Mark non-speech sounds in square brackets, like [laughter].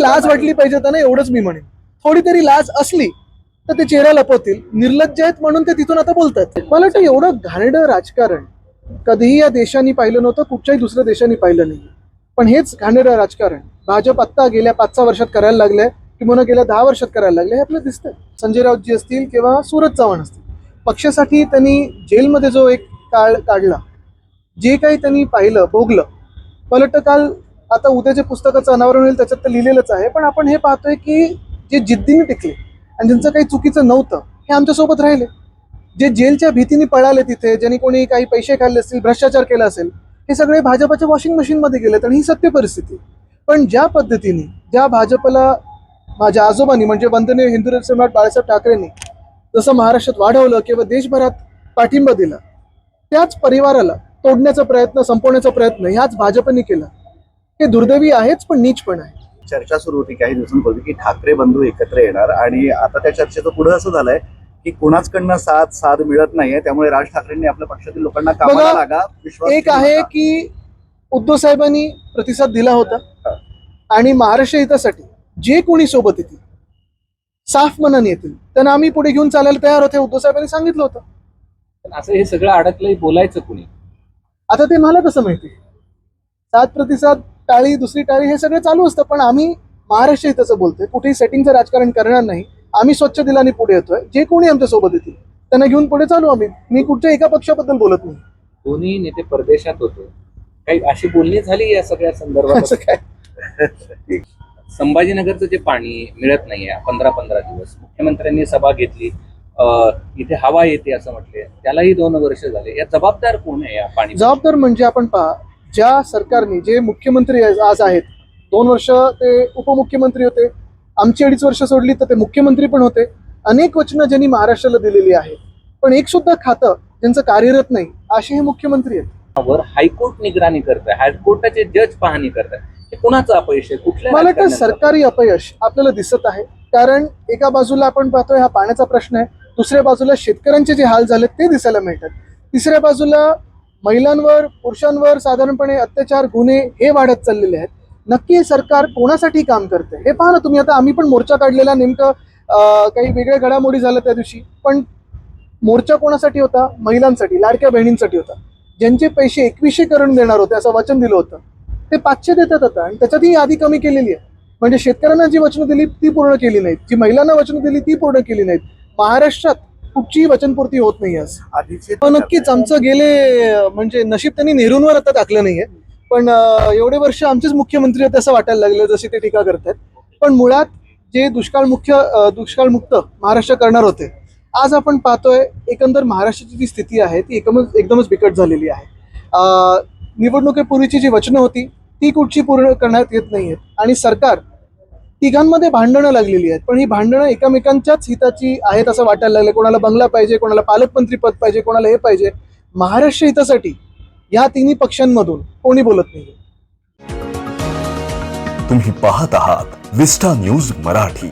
तरी लाज वाटली पाहिजे त्यांना एवढंच मी म्हणेन. थोडी तरी लाज असली तर ते चेहरा लपवतील. निर्लज्ज आहेत म्हणून ते तिथून आता बोलतात. मला वाटतं एवढं घाणेरडं राजकारण कधीही या देशाने पाहिलं नव्हतं कुठच्याही दुसऱ्या देशाने पाहिलं नाही. पण हेच घाणेरडं राजकारण. भाजप आत्ता गेल्या पाच सहा वर्षात करायला लागलंय किंवा गेल्या दहा वर्षात करायला लागले हे आपल्याला दिसतंय. संजय राऊतजी असतील किंवा सूरज चव्हाण असतील. पक्षासाठी त्यांनी जेलमध्ये जो एक काळ काढला जे काही त्यांनी पाहिलं भोगलं मला वाटतं काल आता उद्या जे पुस्तकाचं अनावरण होईल त्याच्यात तर लिहिलेलंच आहे. पण आपण हे पाहतोय की जे जिद्दीने टिकले आणि ज्यांचं काही चुकीचं नव्हतं हे आमच्यासोबत राहिले. जे जेलच्या भीतीने पळाले तिथे ज्यांनी कोणी काही पैसे खाल्ले असतील भ्रष्टाचार केला असेल हे सगळे भाजपाच्या वॉशिंग मशीनमध्ये गेलेत आणि ही सत्य परिस्थिती. पण ज्या पद्धतीने ज्या भाजपला माझ्या आजोबांनी म्हणजे वंदनीय हिंदू सम्राट बाळासाहेब ठाकरेंनी जसं महाराष्ट्रात वाढवलं किंवा देशभरात पाठिंबा दिला त्याच परिवाराला तोडण्याचा प्रयत्न संपवण्याचा प्रयत्न ह्याच भाजपने केला. हे दुर्दैवी आहेच पण नीच पण आहे. चर्चा सुरू होती काही दिवसांपूर्वी की ठाकरे बंधू एकत्र येणार आणि आता त्या चर्चेचं पुढे असं झालंय की कुणाचकडनं साथ साथ मिळत नाहीये त्यामुळे राज ठाकरेंनी आपल्या पक्षातील लोकांना कामाला लागा विश्वास एक आहे. की उद्धव साहेबांनी प्रतिसाद दिला होता आणि महाराष्ट्र हितासाठी जे कोणी सोबत येतील साफ मनाने येतील त्यांना आम्ही पुढे घेऊन चालायला तयार होते उद्धव साहेबांनी सांगितलं होतं. पण असं हे सगळं अडकलंय बोलायचं कुणी? आता ते मला कसं माहिती? सात प्रतिसाद टाळी दुसरी टाळी हे सगळं चालू असतं पण आम्ही महाराष्ट्र हिताचं बोलतोय कुठेही सेटिंगचं राजकारण करणार नाही. आम्ही स्वच्छ दिलाने पुढे येतोय. जे कोणी आमच्यासोबत येतील त्यांना घेऊन पुढे चालू आम्ही. मी कुठच्या एका पक्षाबद्दल बोलत नाही. दोन्ही नेते परदेशात होते. काही अशी बोलणी झाली या सगळ्या संदर्भात? असं काय? [laughs] संभाजीनगरचं जे पाणी मिळत नाहीये पंधरा पंधरा दिवस मुख्यमंत्र्यांनी सभा घेतली. अं, इथे हवा येते असं म्हटले. त्यालाही दोन वर्ष झाले. या जबाबदार कोण आहे या पाणी? जबाबदार म्हणजे आपण पहा ज्या सरकारने जे मुख्यमंत्री आज आहेत दोन वर्ष ते उपमुख्यमंत्री होते आमची अडीच वर्ष सोडली तर ते मुख्यमंत्री पण होते. अनेक वचनं ज्यांनी महाराष्ट्राला दिलेली आहेत पण एक सुद्धा खातं ज्यांचं कार्यरत नाही असे हे मुख्यमंत्री आहेत. हायकोर्ट निगराणी करत आहे हायकोर्टाचे जज पाहणी करत आहे हे कुणाचं अपयश आहे? कुठल्या मला वाटतं राजकारण्यांचं? सरकारी अपयश आपल्याला दिसत आहे कारण एका बाजूला आपण पाहतोय हा पाण्याचा प्रश्न आहे दुसऱ्या बाजूला शेतकऱ्यांचे जे हाल झाले ते दिसायला मिळतात. तिसऱ्या बाजूला महिलांवर पुरुषांवर साधारणपणे अत्याचार गुन्हे हे वाढत चाललेले आहेत. नक्की हे सरकार कोणासाठी काम करते हे पहा ना तुम्ही आता आम्ही पण मोर्चा काढलेला नेमकं काही वेगळ्या घडामोडी झाल्या त्या दिवशी पण मोर्चा कोणासाठी होता? महिलांसाठी लाडक्या बहिणींसाठी होता. ज्यांचे पैसे एकवीसशे करून देणार होते असं वचन दिलं होतं. ते पाचशे देतात आता आणि त्याच्यात ही यादी कमी केलेली आहे. म्हणजे शेतकऱ्यांना जी वचनं दिली ती पूर्ण केली नाहीत. जी महिलांना वचनं दिली ती पूर्ण केली नाहीत. महाराष्ट्रात कुठचीही वचनपूर्ती होत नाही आज. आधीचे हो, नक्कीच. आमचं गेले म्हणजे नशीब त्यांनी नेहरूंवर आता टाकलं नाहीये. पण एवढे वर्ष आमचेच मुख्यमंत्री होते असं वाटायला लागले जसे ते टीका करतात पण मुळात जे दुष्काळ मुख्य दुष्काळमुक्त महाराष्ट्र करणार होते आज आपण पाहतोय एकंदर महाराष्ट्राची जी स्थिती आहे ती एकदमच एकदमच बिकट झालेली आहे. निवडणुकीपूर्वीची जी वचनं होती ती कुठची पूर्ण करण्यात येत नाहीयेत. आणि सरकार तिघांमध्ये भांडणं लागलेली आहेत. पण ही भांडणं एकमेकांच्याच हिताची आहेत असं वाटायला लागलं कोणाला बंगला पाहिजे कोणाला पालकमंत्री पद पाहिजे कोणाला हे पाहिजे. महाराष्ट्र हितासाठी या तिन्ही पक्षांमधून कोणी बोलत नाही तुम्ही पाहत आहात विस्टा न्यूज मराठी.